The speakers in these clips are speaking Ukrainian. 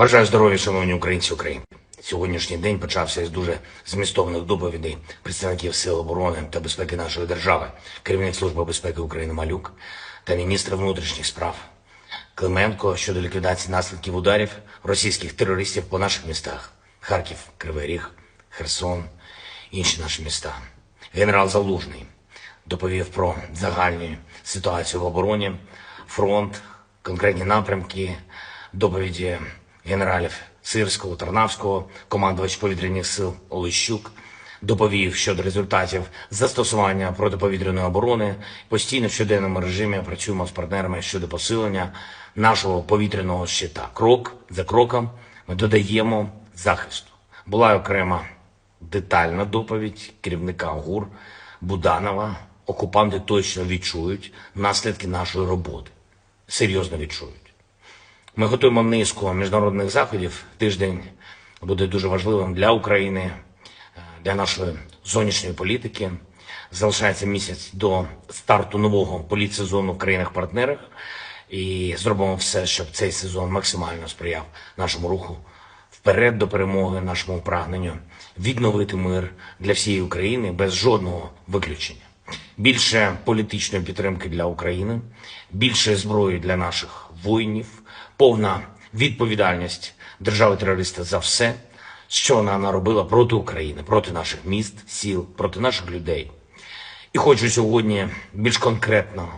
Бажаю здоров'я, шановні українці України. Сьогоднішній день почався із дуже змістовних доповідей представників Сил оборони та безпеки нашої держави, керівник Служби безпеки України Малюк та міністр внутрішніх справ Клименко щодо ліквідації наслідків ударів російських терористів по наших містах: Харків, Кривий Ріг, Херсон, інші наші міста. Генерал Залужний доповів про загальну ситуацію в обороні, фронт, конкретні напрямки, доповіді генералів Сирського, Тарнавського, командувач повітряних сил Олещук доповів щодо результатів застосування протиповітряної оборони. Постійно в щоденному режимі працюємо з партнерами щодо посилення нашого повітряного щита. Крок за кроком ми додаємо захисту. Була окрема детальна доповідь керівника ГУР Буданова. Окупанти точно відчують наслідки нашої роботи. Серйозно відчують. Ми готуємо низку міжнародних заходів. Тиждень буде дуже важливим для України, е, для нашої зовнішньої політики. Залишається місяць до старту нового політсезону в країнах-партнерах. І зробимо все, щоб цей сезон максимально сприяв нашому руху вперед до перемоги, нашому прагненню відновити мир для всієї України без жодного виключення. Більше політичної підтримки для України, більше зброї для наших воїнів, повна відповідальність держави-терориста за все, що вона наробила проти України, проти наших міст, сіл, проти наших людей. І хочу сьогодні більш конкретно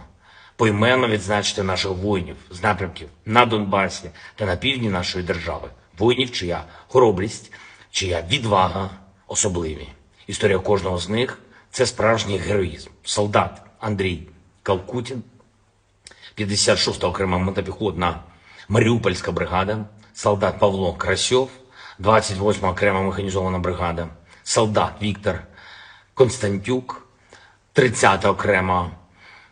поіменно відзначити наших воїнів з напрямків на Донбасі та на півдні нашої держави. Воїнів, чия хоробрість, чия відвага особливі. Історія кожного з них це справжній героїзм. Солдат Андрій Калкутін, 56-та окрема мотопіхотна Маріупольська бригада, солдат Павло Красьов, 28-ма окрема механізована бригада, солдат Віктор Константюк, 30-та окрема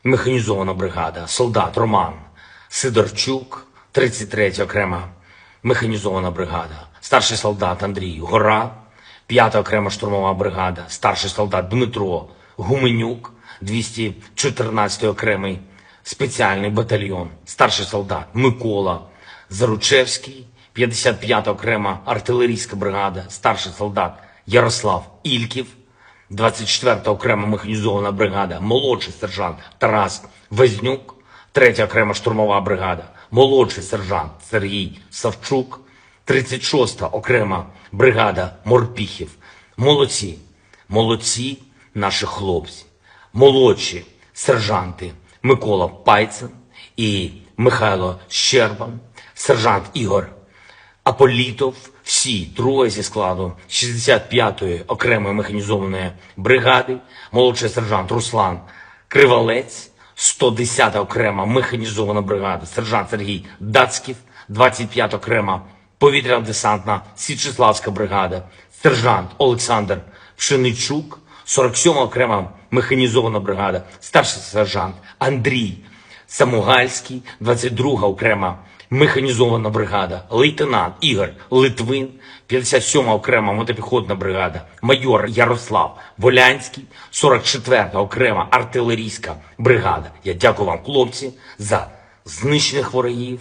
механізована бригада, солдат Роман Сидорчук, 33-я окрема механізована бригада, старший солдат Андрій Гора, 5-та окрема штурмова бригада, старший солдат Дмитро Гуменюк, 214-й окремий спеціальний батальйон, старший солдат Микола Заручевський, 55-та окрема артилерійська бригада, старший солдат Ярослав Ільків, 24-та окрема механізована бригада, молодший сержант Тарас Везнюк, 3-я окрема штурмова бригада, молодший сержант Сергій Савчук, 36-та окрема бригада Морпіхів. Молодці, молодці наші хлопці, молодші сержанти Микола Пайцин і Михайло Щербан, сержант Ігор Аполітов, всі троє зі складу 65-ї окремої механізованої бригади, молодший сержант Руслан Кривалець, 110-та окрема механізована бригада, сержант Сергій Дацьків, 25-та окрема повітряно-десантна Січеславська бригада, сержант Олександр Пшеничук, 47-ма окрема механізована бригада, старший сержант Андрій Самугальський, 22-га окрема механізована бригада, лейтенант Ігор Литвин, 57-ма окрема мотопіхотна бригада, майор Ярослав Волянський, 44-та окрема артилерійська бригада. Я дякую вам, хлопці, за знищених ворогів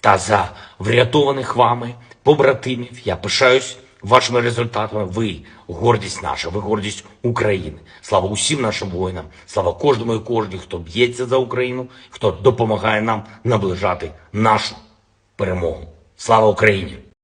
та за врятованих вами побратимів. Я пишаюсь вашими результатами. Ви гордість наша, ви гордість України. Слава усім нашим воїнам, слава кожному і кожній, хто б'ється за Україну, хто допомагає нам наближати нашу перемогу. Слава Україні!